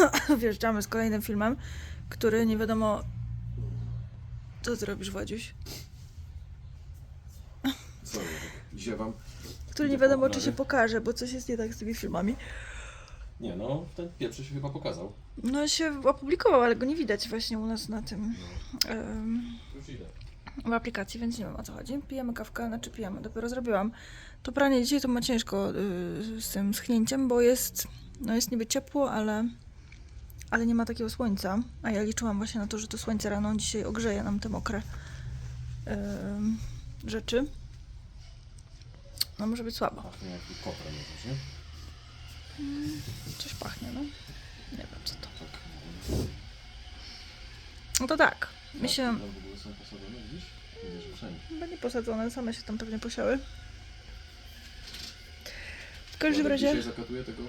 wjeżdżamy z kolejnym filmem, który nie wiadomo... Co zrobisz, Władziuś? Co ja tak ziewam? Który nie wiadomo, czy się pokaże, bo coś jest nie tak z tymi filmami. Nie no, ten pierwszy się chyba pokazał. No się opublikował, ale go nie widać właśnie u nas na tym... em, Już idę. w aplikacji, więc nie wiem o co chodzi. Pijemy kawkę, znaczy pijemy, dopiero zrobiłam. To pranie dzisiaj to ma ciężko y, z tym schnięciem, bo jest, no jest niby ciepło, ale, ale nie ma takiego słońca. A ja liczyłam właśnie na to, że to słońce rano dzisiaj ogrzeje nam te mokre ym, rzeczy. No może być słabo. Pachnie jak jakoś, nie? Coś pachnie, no. Nie wiem co to. Tak. No to tak. My się chyba nie posadzone, same się tam pewnie posiały. W każdym razie dzisiaj zakatuje tego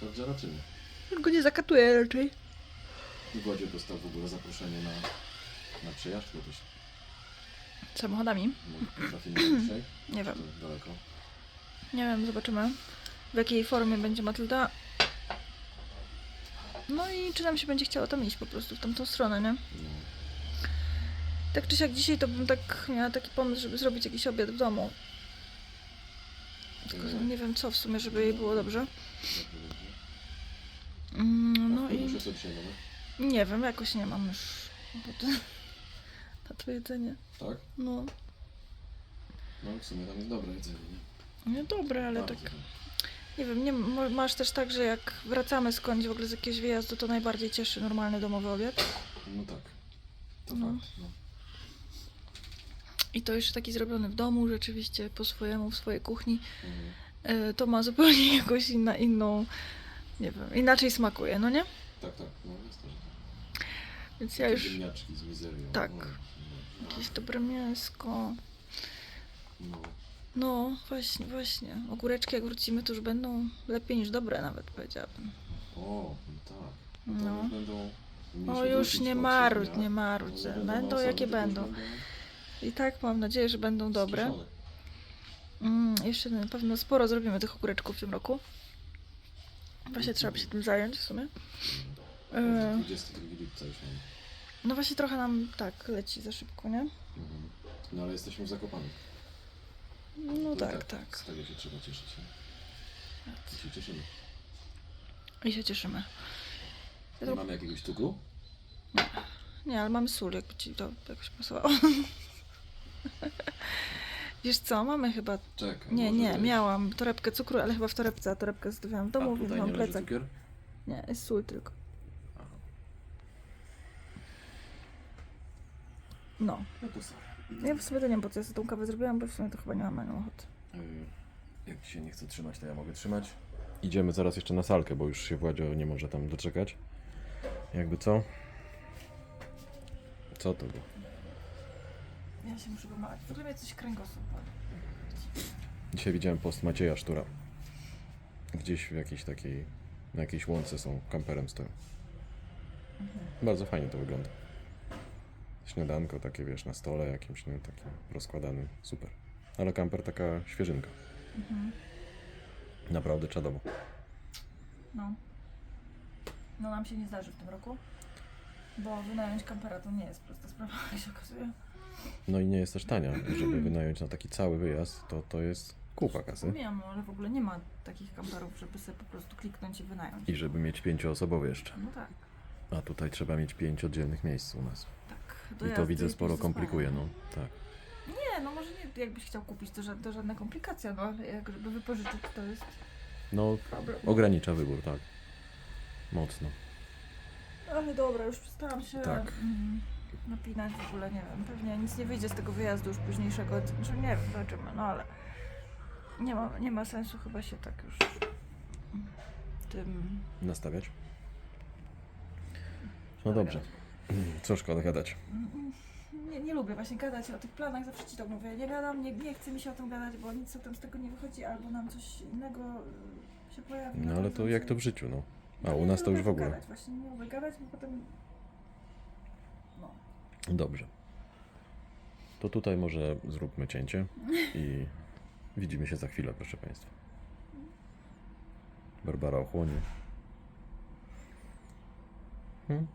Chargera czy nie? Go nie zakatuję raczej. I Władzie dostał w ogóle zaproszenie na, na przejażdżkę też. Samochodami. Może trafimy dzisiaj? Nie wiem. To daleko. Nie wiem, zobaczymy w jakiej formie będzie Matylda. No i czy nam się będzie chciało tam iść po prostu w tamtą stronę, nie? No. Tak czy siak dzisiaj to bym tak miała taki pomysł, żeby zrobić jakiś obiad w domu. Tylko że nie wiem co w sumie, żeby jej było dobrze. Mm, No i... i Muszę co dzisiaj mamy? nie wiem, jakoś nie mam już ochoty na to jedzenie. Tak? No, No w sumie tam jest dobre jedzenie, nie? nie dobre, ale Bardzo tak dobre. Nie wiem, nie, mo- masz też tak, że jak wracamy skądś w ogóle z jakiegoś wyjazdu, to najbardziej cieszy normalny domowy obiad. No tak. To No. fakt. No. I to jeszcze taki zrobiony w domu, rzeczywiście po swojemu, w swojej kuchni. Mhm. E, To ma zupełnie jakąś inna, inną, nie wiem, inaczej smakuje, no nie? Tak, tak. No jest to, że tak. Więc ja już ziemniaczki z mizerią. Tak. No, no, jakieś dobre mięsko. no. No, właśnie, właśnie. Ogóreczki jak wrócimy, to już będą lepiej niż dobre nawet, powiedziałabym. O, no tak. No. No. Już będą... O, już nie marudź, nie marudź. No, Będą, na osoby, jakie już będą. I tak mam nadzieję, że będą dobre. Mm, jeszcze na pewno sporo zrobimy tych ogóreczków w tym roku. Właśnie trzeba by się tym zająć w sumie. No, E. 22 lipca już mamy. No właśnie trochę nam tak leci za szybko, nie? Mhm. No ale jesteśmy w Zakopanem. No To i tak, tak. Z tego się trzeba cieszyć. Nie? I się cieszymy. I się cieszymy. Ja Nie to- mamy jakiegoś cukru? Nie, ale mamy sól, jakby ci to jakoś pasowało. Wiesz co, mamy chyba... Czekaj. Nie, może nie, być. miałam torebkę cukru, ale chyba w torebce, a torebkę zostawiłam w domu, więc tutaj mam nie leży plecak. cukier? Nie, jest sól tylko. No. No to sorry. Ja w sumie to nie wiem, po co ja sobie tą kawę zrobiłam, bo w sumie to chyba nie mam na nią ochoty. Yy, Jak się nie chce trzymać, to ja mogę trzymać. Idziemy zaraz jeszcze na salkę, bo już się Władzio nie może tam doczekać. Jakby co? Co to było? Ja się muszę pomagać. W ogóle mnie coś kręgosłup boli. Dzisiaj widziałem post Macieja Sztura. Gdzieś w jakiejś takiej, na jakiejś łące są, kamperem stoją. Bardzo fajnie to wygląda. Śniadanko takie, wiesz, na stole jakimś, nie, takim rozkładanym. Super. Ale kamper taka świeżynka. Mhm. Naprawdę czadowo. No. No nam się nie zdarzy w tym roku, bo wynająć kampera to nie jest prosta sprawa, jak się okazuje. No i nie jest też tania. Żeby wynająć na taki cały wyjazd, to to jest kupa kasy. Wiem, ale w ogóle nie ma takich kamperów, żeby sobie po prostu kliknąć i wynająć. I żeby mieć pięcioosobowy jeszcze. No tak, A tutaj trzeba mieć pięć oddzielnych miejsc u nas. tak. I Dojazdy to widzę sporo komplikuje, no. Tak. Nie, no może nie, jakbyś chciał kupić, to, ża- to żadna komplikacja, no ale jak żeby wypożyczyć, to jest No, problem. ogranicza wybór, tak. Mocno. Ale dobra, już przestałam się Tak. mm, napinać w ogóle, nie wiem, pewnie nic nie wyjdzie z tego wyjazdu już późniejszego, że nie wiem, zobaczymy, no ale nie ma, nie ma sensu chyba się tak już tym... Nastawiać? No dobrze. Co szkoda gadać. Nie, nie lubię właśnie gadać o tych planach, zawsze ci to mówię, nie gadam, nie, nie chce mi się o tym gadać, bo nic potem z tego nie wychodzi, albo nam coś innego y, się pojawi. No ale to jak to w życiu, no. A u Ja nas to już w ogóle. Gadać, właśnie nie lubię gadać, bo potem... Dobrze. To tutaj może zróbmy cięcie i widzimy się za chwilę, proszę Państwa. Barbara ochłonie. Hmm?